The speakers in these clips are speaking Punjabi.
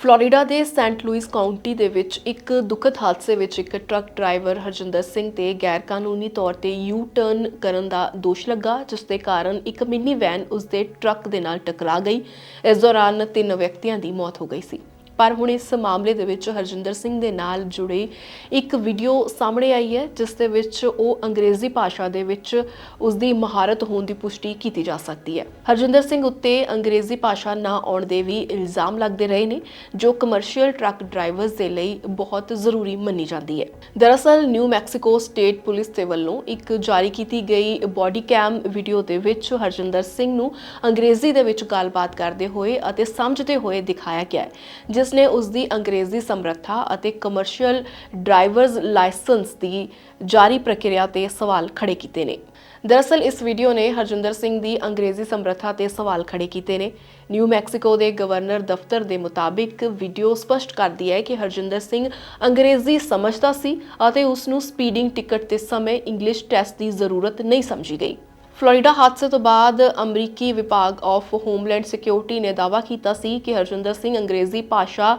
ਫਲੋਰੀਡਾ ਦੇ ਸੈਂਟ ਲੂਇਸ ਕਾਉਂਟੀ ਦੇ ਵਿੱਚ ਇੱਕ ਦੁਖਦ ਹਾਦਸੇ ਵਿੱਚ ਇੱਕ ਟਰੱਕ ਡਰਾਈਵਰ ਹਰਜਿੰਦਰ ਸਿੰਘ ਤੇ ਗੈਰ ਕਾਨੂੰਨੀ ਤੌਰ ਤੇ ਯੂ ਟਰਨ ਕਰਨ ਦਾ ਦੋਸ਼ ਲੱਗਾ, ਜਿਸ ਦੇ ਕਾਰਨ ਇੱਕ ਮਿੰਨੀ ਵੈਨ ਉਸ ਦੇ ਟਰੱਕ ਦੇ ਨਾਲ ਟਕਰਾ ਗਈ। ਇਸ ਦੌਰਾਨ ਤਿੰਨ ਵਿਅਕਤੀਆਂ ਦੀ ਮੌਤ ਹੋ ਗਈ ਸੀ। ਪਰ ਹੁਣ ਇਸ ਮਾਮਲੇ ਦੇ ਵਿੱਚ ਹਰਜਿੰਦਰ ਸਿੰਘ ਦੇ ਨਾਲ ਜੁੜੀ ਇੱਕ ਵੀਡੀਓ ਸਾਹਮਣੇ ਆਈ ਹੈ, ਜਿਸ ਦੇ ਵਿੱਚ ਉਹ ਅੰਗਰੇਜ਼ੀ ਭਾਸ਼ਾ ਦੇ ਵਿੱਚ ਉਸ ਦੀ ਮਹਾਰਤ ਹੋਣ ਦੀ ਪੁਸ਼ਟੀ ਕੀਤੀ ਜਾ ਸਕਦੀ ਹੈ। ਹਰਜਿੰਦਰ ਸਿੰਘ ਉੱਤੇ ਅੰਗਰੇਜ਼ੀ ਭਾਸ਼ਾ ਨਾ ਆਉਣ ਦੇ ਵੀ ਇਲਜ਼ਾਮ ਲੱਗਦੇ ਰਹੇ ਨੇ, ਜੋ ਕਮਰਸ਼ੀਅਲ ਟਰੱਕ ਡਰਾਈਵਰਸ ਦੇ ਲਈ ਬਹੁਤ ਜ਼ਰੂਰੀ ਮੰਨੀ ਜਾਂਦੀ ਹੈ। ਦਰਅਸਲ ਨਿਊ ਮੈਕਸੀਕੋ ਸਟੇਟ ਪੁਲਿਸ ਦੇ ਵੱਲੋਂ ਇੱਕ ਜਾਰੀ ਕੀਤੀ ਗਈ ਬਾਡੀ ਕੈਮ ਵੀਡੀਓ ਦੇ ਵਿੱਚ ਹਰਜਿੰਦਰ ਸਿੰਘ ਨੂੰ ਅੰਗਰੇਜ਼ੀ ਦੇ ਵਿੱਚ ਗੱਲਬਾਤ ਕਰਦੇ ਹੋਏ ਅਤੇ ਸਮਝਦੇ ਹੋਏ ਦਿਖਾਇਆ ਗਿਆ ਹੈ, ਜਿਸ ਨੇ ਉਸ ਦੀ ਅੰਗਰੇਜ਼ੀ ਸਮਰੱਥਾ ਅਤੇ ਕਮਰਸ਼ੀਅਲ ਡਰਾਈਵਰਸ ਲਾਇਸੈਂਸ ਦੀ ਜਾਰੀ ਪ੍ਰਕਿਰਿਆ ਤੇ ਸਵਾਲ ਖੜੇ ਕੀਤੇ ਨੇ। ਦਰਅਸਲ, ਇਸ ਵੀਡੀਓ ਨੇ ਹਰਜਿੰਦਰ ਸਿੰਘ ਦੀ ਅੰਗਰੇਜ਼ੀ ਸਮਰੱਥਾ ਤੇ ਸਵਾਲ ਖੜੇ ਕੀਤੇ ਨੇ। ਨਿਊ ਮੈਕਸੀਕੋ ਦੇ ਗਵਰਨਰ ਦਫ਼ਤਰ ਦੇ ਮੁਤਾਬਿਕ, ਵੀਡੀਓ ਸਪਸ਼ਟ ਕਰਦੀ ਹੈ ਕਿ ਹਰਜਿੰਦਰ ਸਿੰਘ ਅੰਗਰੇਜ਼ੀ ਸਮਝਦਾ ਸੀ ਅਤੇ ਉਸ ਨੂੰ ਸਪੀਡਿੰਗ ਟਿਕਟ ਦੇ ਸਮੇਂ ਇੰਗਲਿਸ਼ ਟੈਸਟ ਦੀ ਜ਼ਰੂਰਤ ਨਹੀਂ ਸਮਝੀ ਗਈ। ਫਲੋਰੀਡਾ ਹਾਦਸੇ ਤੋਂ ਬਾਅਦ ਅਮਰੀਕੀ ਵਿਭਾਗ ਆਫ ਹੋਮਲੈਂਡ ਸਿਕਿਉਰਿਟੀ ਨੇ ਦਾਅਵਾ ਕੀਤਾ ਸੀ ਕਿ ਹਰਜਿੰਦਰ ਸਿੰਘ ਅੰਗਰੇਜ਼ੀ ਭਾਸ਼ਾ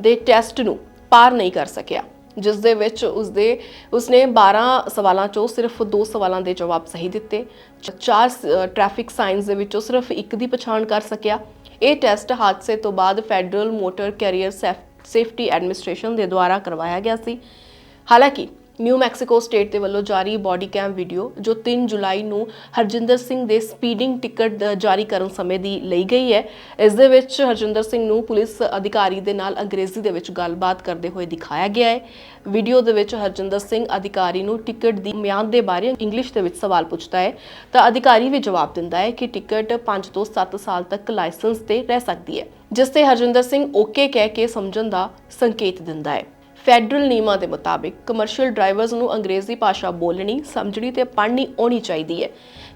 ਦੇ ਟੈਸਟ ਨੂੰ ਪਾਰ ਨਹੀਂ ਕਰ ਸਕਿਆ, ਜਿਸ ਦੇ ਵਿੱਚ ਉਸਦੇ, ਉਸਨੇ 12 ਸਵਾਲਾਂ ਚੋਂ ਸਿਰਫ 2 ਸਵਾਲਾਂ ਦੇ ਜਵਾਬ ਸਹੀ ਦਿੱਤੇ, ਚਾਰ ਟ੍ਰੈਫਿਕ ਸਾਈਨਸ ਦੇ ਵਿੱਚੋਂ ਸਿਰਫ ਇੱਕ ਦੀ ਪਛਾਣ ਕਰ ਸਕਿਆ। ਇਹ ਟੈਸਟ ਹਾਦਸੇ ਤੋਂ ਬਾਅਦ Federal Motor Carrier Safety Administration ਦੇ ਦੁਆਰਾ ਕਰਵਾਇਆ ਗਿਆ ਸੀ। ਹਾਲਾਂਕਿ ਨਿਊ ਮੈਕਸੀਕੋ ਸਟੇਟ ਦੇ ਵੱਲੋਂ ਜਾਰੀ ਬਾਡੀ ਕੈਮ ਵੀਡੀਓ, ਜੋ 3 ਜੁਲਾਈ ਨੂੰ ਹਰਜਿੰਦਰ ਸਿੰਘ ਦੇ ਸਪੀਡਿੰਗ ਟਿਕਟ ਜਾਰੀ ਕਰਨ ਸਮੇਂ ਦੀ ਲਈ ਗਈ ਹੈ। ਇਸ ਦੇ ਵਿੱਚ ਹਰਜਿੰਦਰ ਸਿੰਘ ਨੂੰ ਪੁਲਿਸ ਅਧਿਕਾਰੀ ਦੇ ਨਾਲ ਅੰਗਰੇਜ਼ੀ ਦੇ ਵਿੱਚ ਗੱਲਬਾਤ ਕਰਦੇ ਹੋਏ ਦਿਖਾਇਆ ਗਿਆ ਹੈ। ਵੀਡੀਓ ਦੇ ਵਿੱਚ ਹਰਜਿੰਦਰ ਸਿੰਘ ਅਧਿਕਾਰੀ ਨੂੰ ਟਿਕਟ ਦੀ ਮਿਆਦ ਦੇ ਬਾਰੇ ਇੰਗਲਿਸ਼ ਦੇ ਵਿੱਚ ਸਵਾਲ ਪੁੱਛਦਾ ਹੈ, ਤਾਂ ਅਧਿਕਾਰੀ ਵੀ ਜਵਾਬ ਦਿੰਦਾ ਹੈ ਕਿ ਟਿਕਟ 5 ਤੋਂ 7 ਸਾਲ ਤੱਕ ਲਾਇਸੈਂਸ ਤੇ ਰਹਿ ਸਕਦੀ ਹੈ, ਜਿਸ ਤੇ ਹਰਜਿੰਦਰ ਸਿੰਘ ਓਕੇ ਕਹਿ ਕੇ ਸਮਝਣ ਦਾ ਸੰਕੇਤ ਦਿੰਦਾ ਹੈ। ਫੈਡਰਲ ਨਿਯਮਾਂ ਦੇ ਮੁਤਾਬਿਕ ਕਮਰਸ਼ੀਅਲ ਡਰਾਈਵਰਸ ਨੂੰ ਅੰਗਰੇਜ਼ੀ ਭਾਸ਼ਾ ਬੋਲਣੀ, ਸਮਝਣੀ ਤੇ ਪੜ੍ਹਨੀ ਆਉਣੀ ਚਾਹੀਦੀ ਹੈ।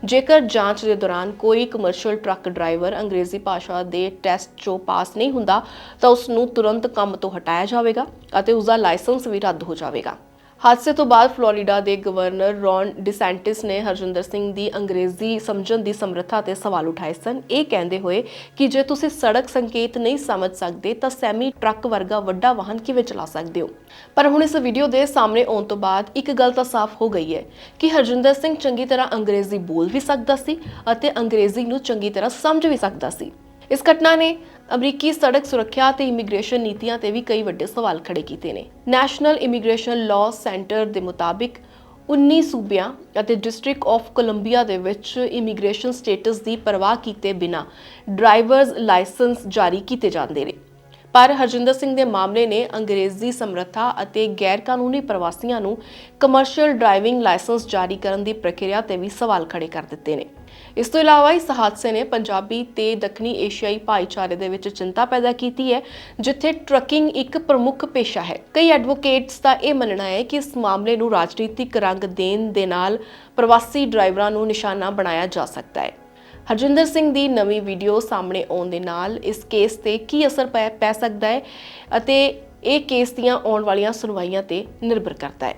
ਜੇਕਰ ਜਾਂਚ ਦੇ ਦੌਰਾਨ ਕੋਈ ਕਮਰਸ਼ੀਅਲ ਟਰੱਕ ਡਰਾਈਵਰ ਅੰਗਰੇਜ਼ੀ ਭਾਸ਼ਾ ਦੇ ਟੈਸਟ 'ਚੋਂ ਪਾਸ ਨਹੀਂ ਹੁੰਦਾ ਤਾਂ ਉਸ ਨੂੰ ਤੁਰੰਤ ਕੰਮ ਤੋਂ ਹਟਾਇਆ ਜਾਵੇਗਾ ਅਤੇ ਉਸ ਦਾ ਲਾਇਸੈਂਸ ਵੀ ਰੱਦ ਹੋ ਜਾਵੇਗਾ। ਹਾਦਸੇ ਤੋਂ ਬਾਅਦ ਫਲੋਰੀਡਾ ਦੇ ਗਵਰਨਰ ਰੌਨ ਡਿਸੈਂਟਿਸ ਨੇ ਹਰਜਿੰਦਰ ਸਿੰਘ ਦੀ ਅੰਗਰੇਜ਼ੀ ਸਮਝਣ ਦੀ ਸਮਰੱਥਾ ਤੇ ਸਵਾਲ ਉਠਾਏ ਸਨ। ਇਹ ਕਹਿੰਦੇ ਹੋਏ ਕਿ ਜੇ ਤੁਸੀਂ ਸੜਕ ਸੰਕੇਤ ਨਹੀਂ ਸਮਝ ਸਕਦੇ, ਤਾਂ ਸੈਮੀ ਟਰੱਕ ਵਰਗਾ ਵੱਡਾ ਵਾਹਨ ਕਿਵੇਂ ਚਲਾ ਸਕਦੇ ਹੋ? ਪਰ ਹੁਣ ਇਸ ਵੀਡੀਓ ਦੇ ਸਾਹਮਣੇ ਆਉਣ ਤੋਂ ਬਾਅਦ ਇੱਕ ਗੱਲ ਤਾਂ ਸਾਫ਼ ਹੋ ਗਈ ਹੈ ਕਿ ਹਰਜਿੰਦਰ ਸਿੰਘ ਚੰਗੀ ਤਰ੍ਹਾਂ ਅੰਗਰੇਜ਼ੀ ਬੋਲ ਵੀ ਸਕਦਾ ਸੀ ਅਤੇ ਅੰਗਰੇਜ਼ੀ ਨੂੰ ਚੰਗੀ ਤਰ੍ਹਾਂ ਸਮਝ ਵੀ ਸਕਦਾ ਸੀ। ਇਸ ਘਟਨਾ ਨੇ ਅਮਰੀਕੀ ਸੜਕ ਸੁਰੱਖਿਆ ਤੇ ਇਮੀਗ੍ਰੇਸ਼ਨ ਨੀਤੀਆਂ ਤੇ ਵੀ ਕਈ ਵੱਡੇ ਸਵਾਲ ਖੜੇ ਕੀਤੇ ਨੇ। ਨੈਸ਼ਨਲ ਇਮੀਗ੍ਰੇਸ਼ਨ ਲਾਅ ਸੈਂਟਰ ਦੇ ਮੁਤਾਬਿਕ 19 ਸੂਬਿਆਂ ਅਤੇ ਡਿਸਟ੍ਰਿਕਟ ਆਫ ਕੋਲੰਬੀਆ ਦੇ ਵਿੱਚ ਇਮੀਗ੍ਰੇਸ਼ਨ ਸਟੇਟਸ ਦੀ ਪਰਵਾਹ ਕੀਤੇ ਬਿਨਾ ਡਰਾਈਵਰਸ ਲਾਇਸੈਂਸ ਜਾਰੀ ਕੀਤੇ ਜਾਂਦੇ ਨੇ। ਪਰ ਹਰਜਿੰਦਰ ਸਿੰਘ ਦੇ ਮਾਮਲੇ ਨੇ ਅੰਗਰੇਜ਼ੀ ਸਮਰੱਥਾ ਅਤੇ ਗੈਰ ਕਾਨੂੰਨੀ ਪ੍ਰਵਾਸੀਆਂ ਨੂੰ ਕਮਰਸ਼ੀਅਲ ਡਰਾਈਵਿੰਗ ਲਾਇਸੈਂਸ ਜਾਰੀ ਕਰਨ ਦੀ ਪ੍ਰਕਿਰਿਆ ਤੇ ਵੀ ਸਵਾਲ ਖੜੇ ਕਰ ਦਿੱਤੇ ਨੇ। ਇਸ ਤੋਂ ਇਲਾਵਾ ਇਸ ਹਾਦਸੇ ਨੇ ਪੰਜਾਬੀ ਤੇ ਦੱਖਣੀ ਏਸ਼ੀਆਈ ਭਾਈਚਾਰੇ ਦੇ ਵਿੱਚ ਚਿੰਤਾ ਪੈਦਾ ਕੀਤੀ ਹੈ, ਜਿੱਥੇ ਟਰੱਕਿੰਗ ਇੱਕ ਪ੍ਰਮੁੱਖ ਪੇਸ਼ਾ ਹੈ। ਕਈ ਐਡਵੋਕੇਟਸ ਦਾ ਇਹ ਮੰਨਣਾ ਹੈ ਕਿ ਇਸ ਮਾਮਲੇ ਨੂੰ ਰਾਜਨੀਤਿਕ ਰੰਗ ਦੇਣ ਦੇ ਨਾਲ ਪ੍ਰਵਾਸੀ ਡਰਾਈਵਰਾਂ ਨੂੰ ਨਿਸ਼ਾਨਾ ਬਣਾਇਆ ਜਾ ਸਕਦਾ ਹੈ। ਹਰਜਿੰਦਰ ਸਿੰਘ ਦੀ ਨਵੀਂ ਵੀਡੀਓ ਸਾਹਮਣੇ ਆਉਣ ਦੇ ਨਾਲ ਇਸ ਕੇਸ ਤੇ ਕੀ ਅਸਰ ਪੈ ਪੈ ਸਕਦਾ ਹੈ ਅਤੇ ਇਹ ਕੇਸ ਦੀਆਂ ਆਉਣ ਵਾਲੀਆਂ ਸੁਣਵਾਈਆਂ ਤੇ ਨਿਰਭਰ ਕਰਦਾ ਹੈ।